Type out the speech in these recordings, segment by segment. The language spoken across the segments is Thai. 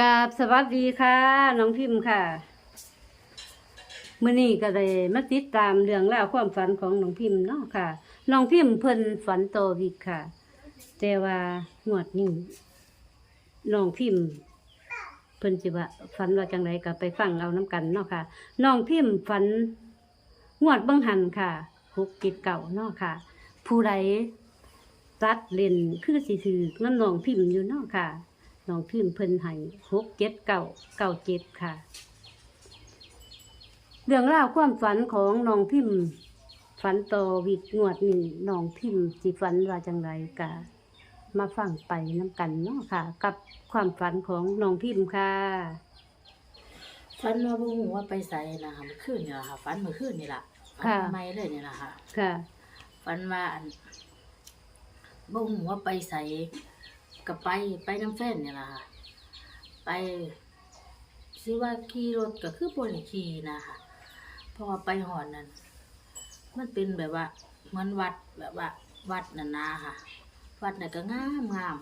กราบสวัสดีค่ะ น้องพิมพ์ค่ะมื่อนี้ก็ได้มาติดตามเรื่องราวความฝันของน้องพิมพ์เนาะค่ะ น้องพิมพ์เพิ่นฝันโตวิกค่ะ แต่ว่างวดนี้น้องพิมพ์เพิ่นสิว่าฝันว่าจังไรก็ไปฟังเอาน้ำกันเนาะค่ะ น้องพิมพ์ฝันงวดบิ่งหันค่ะหกกิจเก่าเนาะค่ะ ผู้ใดตัดเล่นคือสิถือน้ำน้องพิมพ์อยู่เนาะค่ะ น้องพิมพ์เพิ่นให้หกเจ็ดเก้าเก้าเจ็ดค่ะ เรื่องราวความฝันของน้องพิมพ์ฝันต่อวิกงวดนี้น้องพิมพ์สิฝันว่าจังไรกะมาฟังไปน้ำกันเนาะค่ะ กับความฝันของน้องพิมพ์ค่ะฝันว่าบ่ฮู้ว่าไปไสนะคะเมื่อคืนนี่ล่ะค่ะฝันเมื่อคืนนี่ล่ะฝันค่ะใหม่เลยนี่ล่ะค่ะค่ะฝันว่าอันบ่ฮู้ว่าไปไส ก็ไปไปน้ำแฟนนี่ล่ะค่ะไปสิว่าขี่รถก็คือบ่ได้ขี่นะคะเพราะว่าไปหอดนั้นมันเป็นแบบว่าเหมือนวัดแบบว่า วัดนั่นนาค่ะ วัดน่ะก็งามงาม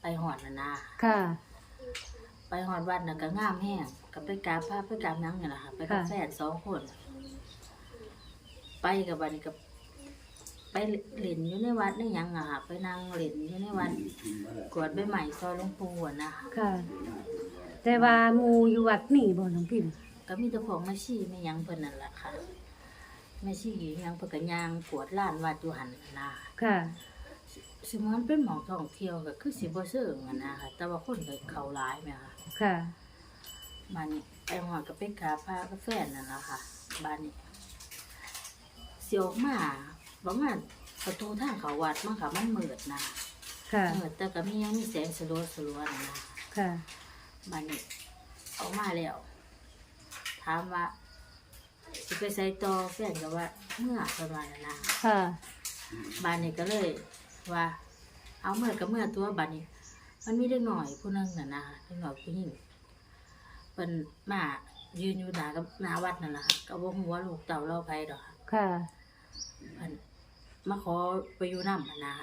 ไปหอดนั่นนาค่ะ ไปหอดวัดน่ะก็งามแห้งก็ไปกราบพระไปกราบหยังนี่แหละค่ะ ไปกับค่ะแฟนสองคน ไปกับบัดนกับ ไปเล่นอยู่ในวัดในหยังอะค่ะไปนั่งเล่นอยู่ในวัดกวดใบใหม่ซอยหลวงปู่อะนะค่ะ แต่ว่าหมูอยู่วัดนี่บ่น้องพิมพ์ก็มีแต่ของแม่ชีแม่หยังเพิ่นนั่นแหละค่ะแม่ชีหยังเพิ่นก็ย่างกวดลานวัดอยู่หันนะค่ะสิมันเป็นหมองท่องเที่ยวก็คือสิบ่เชิงอะนะค่ะ แต่ว่าคนก็เข้าหลายแม่ค่ะค่ะ บ้านนี้ไปหอดก็ไปกราบพระกับแฟนนั่นแหละค่ะบ้านนี้เสียวออกมา ประมาณประตูทางเขาวัดมันค่ะมันมืดนะค่ะ มืดแต่ก็มียังมีแสงสลัวสลัวๆนะนะค่ะบ้านนี้ออกมาแล้วถามว่าสิไปใส่ต่อแฟนก็ว่าเมื่อประมาณนั้นนะค่ะบ้านนี้ก็เลยว่า เอาเมื่อกับเมื่อตัวบ้านนี้มันมีเด็กหน่อยผู้หนึงน่ะนะเด็กหน่อยผู้หญิงเป็นมายืนอยู่หน้ากับหน้าวัดนั่นแหละค่ะก็บ่ฮู้ว่าลูกเต่าเราไปดอกค่ะ ค่ะเพิ่น มาขอไปอยู่นำนะ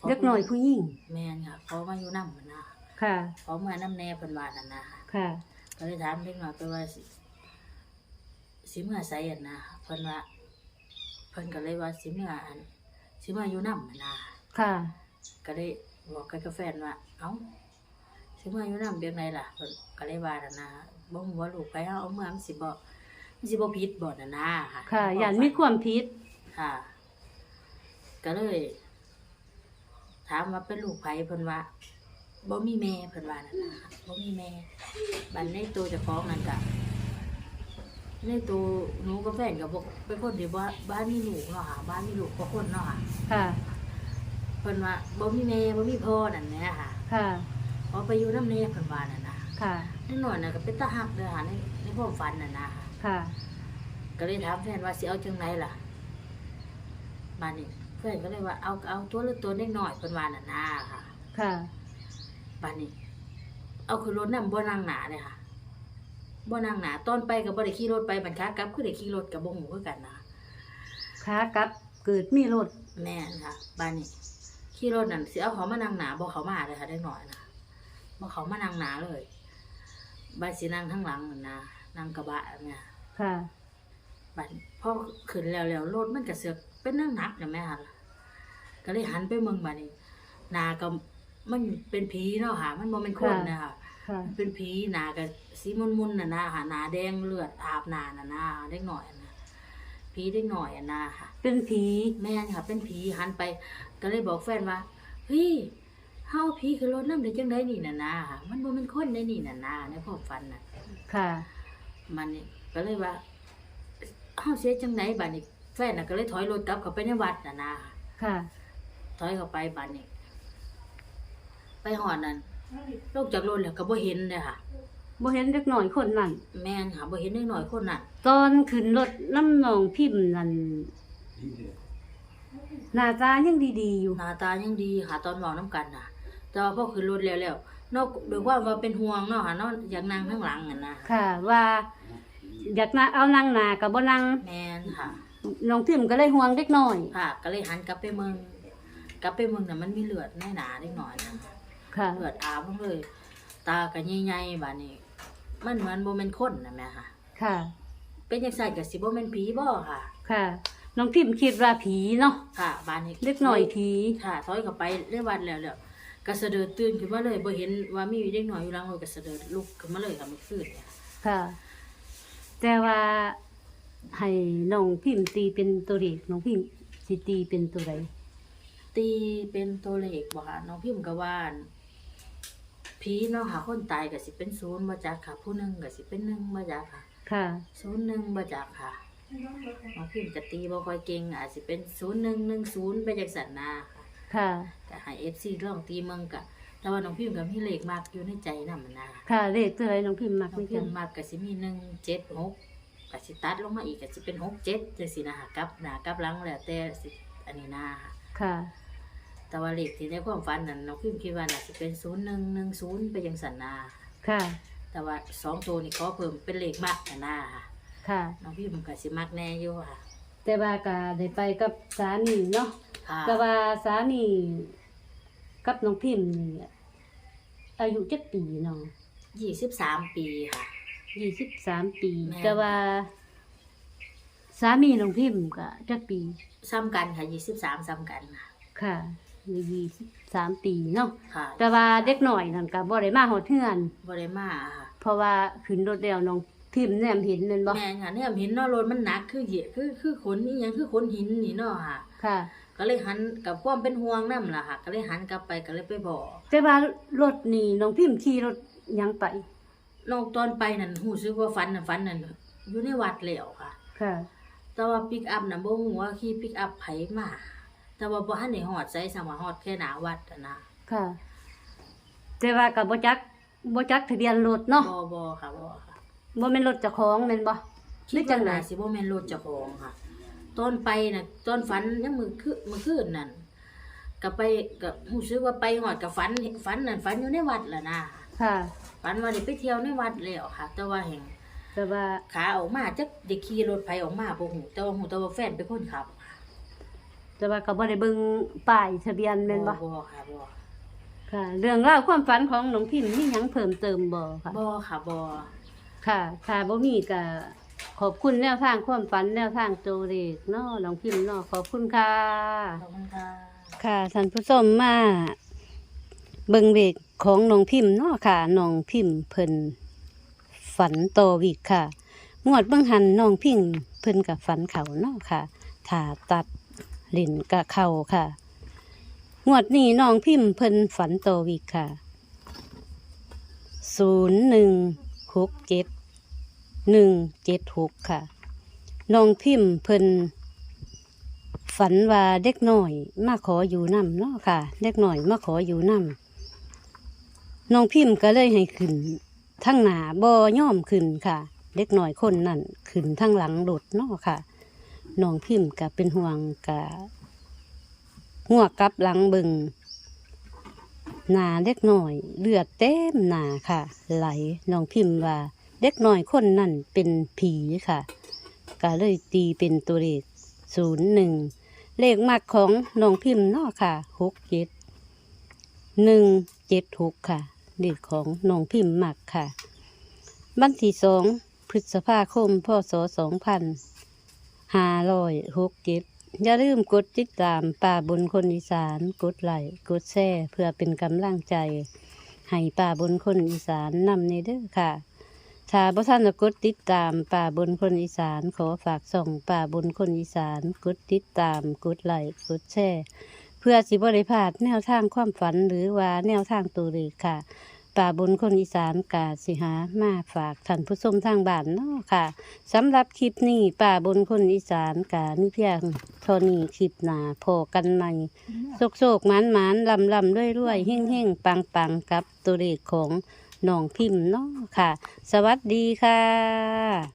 ขเล็กหน่อยผู้หญิงแม่นค่ะขอมาอยู่นำนะค่ะ ขอเมื่อน้ำแน่เพิ่นว่านั่นนะค่ะ ก็เลยถามเด็กหน่อยไปว่าสิสิเมื่อไสอันนะเพิ่นว่าเพิ่นก็เลยว่าสิเมื่ออันสิเมื่ออยู่นำนะค่ะ ก็เลยบอกกับแฟนว่าเอ้าสิเมื่ออยู่นำเบียงไดล่ะเพิ่นก็เลยว่านั่นนะบ่ฮู้ว่าลูกไปเอาเอาเมื่อมันสิบ่มันสิบ่ผิดบ่นั่นนะค่ะค่ะยันมีความผิดค่ะ ก็เลย ถามว่าเป็นลูกไผเพิ่นว่าบ่มีแม่เพิ่นว่านั่นนะคะบ่มีแม่บัดในตัวเจ้าของนั่นก็ในตัวหนูกับแฟนก็บ่เป็นคนที่ว่าบ้านมีลูกเนาะค่ะบ้านมีลูกกว่าคนเนาะค่ะค่ะ เพิ่นว่าบ่มีแม่บ่มีพ่อนั่นแหละค่ะค่ะ พอไปอยู่นำแน่เพิ่นว่านั่นน่ะค่ะ นิดหน่อยน่ะก็เป็นตาฮักเด้อค่ะในในความฝันน่ะนะค่ะ ก็เลยถามแฟนว่าสิเอาจังไดล่ะบ้านนี้ แฟนก็เลยว่าเอาก็เอาตัวละตัวเล็กน้อยเพิ่นว่าน่ะนะค่ะค่ะ บ้านนี้ เอาขึ้นรถนำบ่นั่งหนาเลยค่ะบ่นั่งหนาตอนไปก็บ่ได้ขี่รถไปบัดขากลับคือได้ขี่รถกับบ่ฮู้คือกันนะขากลับเกิดมีรถแม่นค่ะบ้านนี้ขี่รถนั่นสิเอาเขามานั่งหนาบ่เขามาเลยค่ะได้หน่อยนะบ่เขามานั่งหนาเลยบ้านสินั่งข้างหลังนั่นนะนั่งกระบะเนี่ยค่ะบัดพอขึ้นแล้วแล้วรถมันก็เสือก เป็นนั่งหนักนะแม่ค่ะก็เลยหันไปเมืองบัดนี้หนาก็มันเป็นผีเนาะค่ะ มันบ่เป็นคนค่ะนะคะค่ะมันเป็นผีหนาก็สีมุนๆน่ะนะค่ะหนาแดงเลือดอาบหนาน่ะนะเด็กหน่อยนะผีเด็กหน่อยอะนะค่ะ เป็นผีแม่นค่ะ เป็นผีหันไป ก็เลยบอกแฟนว่าเฮ้ยเฮาผีคือรถน้ำได้จังไดนี่น่ะนะค่ะมันบ่เป็นคนได้นี่น่ะนะในความฝันน่ะ ค่ะ มันนี่ก็เลยว่าเฮาเสียจังไหนบัดนี้ แฟนน่ะก็เลยถอยรถกลับเข้าไปในวัดน่ะนะค่ะ ถอยเข้าไปบัดนี้ ไปหอดนั่นลงจากรถแล้วก็บ่เห็นเลยค่ะบ่เห็นเด็กหน่อยคนนั้นแม่นค่ะบ่เห็นเด็กน้อยคนนั้นตอนขึ้นรถน้ำหนองพิมพ์นั่นหน้าตายังดีๆอยู่หน้าตายังดีค่ะ ตอนเว้านํกันน่ะแต่ว่าพอขึ้นรถแล้วแล้วนอกด้วยความว่าเป็นห่วงเนาะค่ะเนาะอยากนั่งข้างหลังน่ะนะค่ะ ว่าอยากนาเอานางหนากับบ่นางแม่นค่ะ น้องพิมพ์ก็เลยห่วงเด็กน้อย ค่ะ ก็เลยหันกลับไปเมืองกลับไปเมืองน่ะมันมีเลือดในหนาเล็กน้อยนะค่ะ เลือดอาบลงเลย ตาก็ใหญ่ๆบาดนี้ มันเหมือนบ่แม่นคนน่ะแม่ค่ะ ค่ะ เป็นจังซั่นก็สิบ่แม่นผีบ่ค่ะ ค่ะ น้องพิมพ์คิดว่าผีเนาะ ค่ะบานนี้เล็กหน่อยผี ค่ะถอยเข้าไปในวัดแล้วแล้วก็เสด็จตื่นขึ้นมาเลยบ่เห็นว่ามีเด็กน้อยอยู่หลังรถก็เสด็จลุกขึ้นมาเลยค่ะเมื่อคืนเนี่ยค่ะ แต่ว่า ให้น้องพิมพ์ตีเป็นตัวเลขน้องพิมพ์สิตีเป็นตัวใดตีเป็นตัวเลขบ่ค่ะน้องพิมพ์ก็ว่าอั่นผีเนาะค่ะคนตายก็สิเป็นศูนย์บ่จักค่ะ ผู้หนึงก็สิเป็นหนึ่งบ่จักค่ะค่ะศูนย์หนึ่งบ่จักค่ะน้องพิมพ์ก็ตีบ่ค่อยเก่งอาจสิเป็นศูนย์หนึ่งหนึ่งศูนย์ไปจังซั่นนาค่ะค่ะก็ให้ FC ลองตีเมืองก็แต่ว่าน้องพิมพ์ก็มีเลขมากอยู่ในใจนำนะค่ะเลขตัวใดน้องพิมพ์มักน้อไม่งพิกัมนพ์มากก็สิมีหนึ่งเจ็ดหก ก็สิตัดลงมาอีกก็สิเป็นหกเจ็ดจังสินะค่ะกลับหน้ากลับหลังแล้วแต่สิอันนี้นะค่ะ ค่ะ แต่ว่าเลขที่ในความฝันนั้นน้องพิมพ์คิดว่าน่าสิเป็นศูนย์หนึ่งหนึ่งศูนย์ไปยังสันนาค่ะ แต่ว่าสองตัวนี่ขอเพิ่มเป็นเลขมากนะนาค่ะค่ะ น้องพิมพ์ก็สิมักแน่อยู่ค่ะ แต่ว่าก็ได้ไปกับสามีเนาะค่ะแต่ว่าสามีกับน้องพิมพ์นี่อายุจักปีเนาะยี่สิบสามปีค่ะ ยี่สิบสามปี แม่แต่ว่า สามีน้องพิมพ์ก็จักปี ซ้ำกันค่ะยี่สิบสามซ้ำกันค่ะค่ะยี่สิบสามปีเนาะค่ะแต่ว่าเด็กหน่อยนั่นก็บ่ได้มาหอดเทือน บริมาค่ะเพราะว่าขึ้นรถแล้วน้องพิมพ์แนมเห็นนั่นบ่แม่นค่ะเนี่ยเห็นเนาะรถมันหนักคือเหยะคือคือขนนี่ยังคือขนหินนี่เนาะค่ะ ค่ะ ก็เลยหันกับความเป็นห่วงนํล่ะค่ะ ก็เลยหันกลับไปก็เลยไปบอก แต่ว่ารถนี่น้องพิมพ์ขี่รถหยังไป น้องตอนไปนั่นหูซึกว่าฝันน่ะฝันนั่นอยู่ในวัดแล้วค่ะ ค่ะ แต่ว่าปิกอัพน่ะบ่ฮู้ว่าขี่ปิกอัพไผมา แต่ว่าบ่ทันได้ฮอดไสสังว่าฮอดแค่หน้าวัดอะนะค่ะ แต่ว่าก็บ่จักบ่จักทะเบียนรถเนาะบ่บ่ค่ะบ่ค่ะบ่แม่นรถเจ้าของแม่นบ่คิดจังได๋สิบ่แม่นรถเจ้าของค่ะ ตอนไปน่ะตอนฝันยังมื้อคืนมื้อคืนนั่นก็ไปก็รู้สึกว่าไปฮอดก็ฝันฝันนั่นฝันอยู่ในวัดล่ะนะ ค่ะ ฝันว่าได้ไปเที่ยวในวัดแล้วค่ะ แต่ว่าแห่งแต่ว่าขาออกมาจักได้ขี่รถไผออกมาบ่ฮู้แต่ว่าฮู้แต่ว่าแฟนเป็นคนขับแต่ว่าก็บ่ได้เบิ่งป้ายทะเบียนแม่นบ่บ่ค่ะบ่ค่ะ เรื่องราวความฝันของน้องพิมพ์มีหยังเพิ่มเติมบ่ค่ะบ่ค่ะบ่ค่ะถ้าบ่มีก็ขอบคุณแนวทางความฝันแนวทางตัวเลขเนาะน้องพิมพ์เนาะขอบคุณค่ะขอบคุณค่ะค่ะท่านผู้ชมมา เบิ่งเด็กของน้องพิมพ์เนาะค่ะน้องพิมพ์เพิ่นฝันโตอวิกค่ะงวดเบิ่งหันน้องพิมพ์เพิ่นกับฝันเขาเนาะค่ะถ้าตัดลินกะเข้าค่ะงวดนี้น้องพิมพ์เพิ่นฝันโตอวิกค่ะศูนย์หนึ่งหกเจ็ดหนึ่งเจ็ดหกค่ะน้องพิมพ์เพิ่นฝันว่าเด็กน้อยมาขออยู่นำเนาะค่ะ เด็กน้อยมาขออยู่นำ น้องพิมพ์ก็เลยให้ขึ้นทั้งหนาบ่ย่อมขึ้นค่ะ เด็กน้อยคนนั่นขึ้นทั้งหลังรถเนาะค่ะน้องพิมพ์ก็เป็นห่วงกะหัวกลับหลังบิงหนาเด็กน้อยเลือดเต็มหนาค่ะ ไหลน้องพิมพ์ว่าเด็กน้อยคนนั่นเป็นผีค่ะก็เลยตีเป็นตัวเลขศูนย์หนึ่งเลขมักของน้องพิมพ์เนาะค่ะหกเจ็ดหนึ่งเจ็ดหกค่ะ เลขของน้องพิมพ์มักค่ะ วันที่สองพฤษภาคมพศสองพันห้าร้อยหกเจ็ดอย่าลืมกดติดตามป่าบนคนอีสาน กดไลค์กดแชร์เพื่อเป็นกำลังใจ ให้ป่าบนคนอีสานนำในเด้อค่ะถ้าบ่ท่านจะกดติดตามป่าบนคนอีสาน ขอฝากส่งป่าบนคนอีสาน กดติดตาม กดไลค์กดแชร์ พื่อสิบริพาดแนวทางความฝันหรือว่าแนวทางตัวเลขค่ะป่าบนคนอีสานกาสิหามาฝากท่านผู้ชมทางบ้านเนาะค่ะสำหรับคลิปนี้ป่าบนคนอีสานกานี่เพียงเท่านี้คลิปหนาพอกันใหม่โศกโศกหมานหมานลำลำด้วยด้วยเฮ่งเฮ่งปังปังกับตัวเลขของน้องพิมพ์เนาะค่ะ สวัสดีค่ะ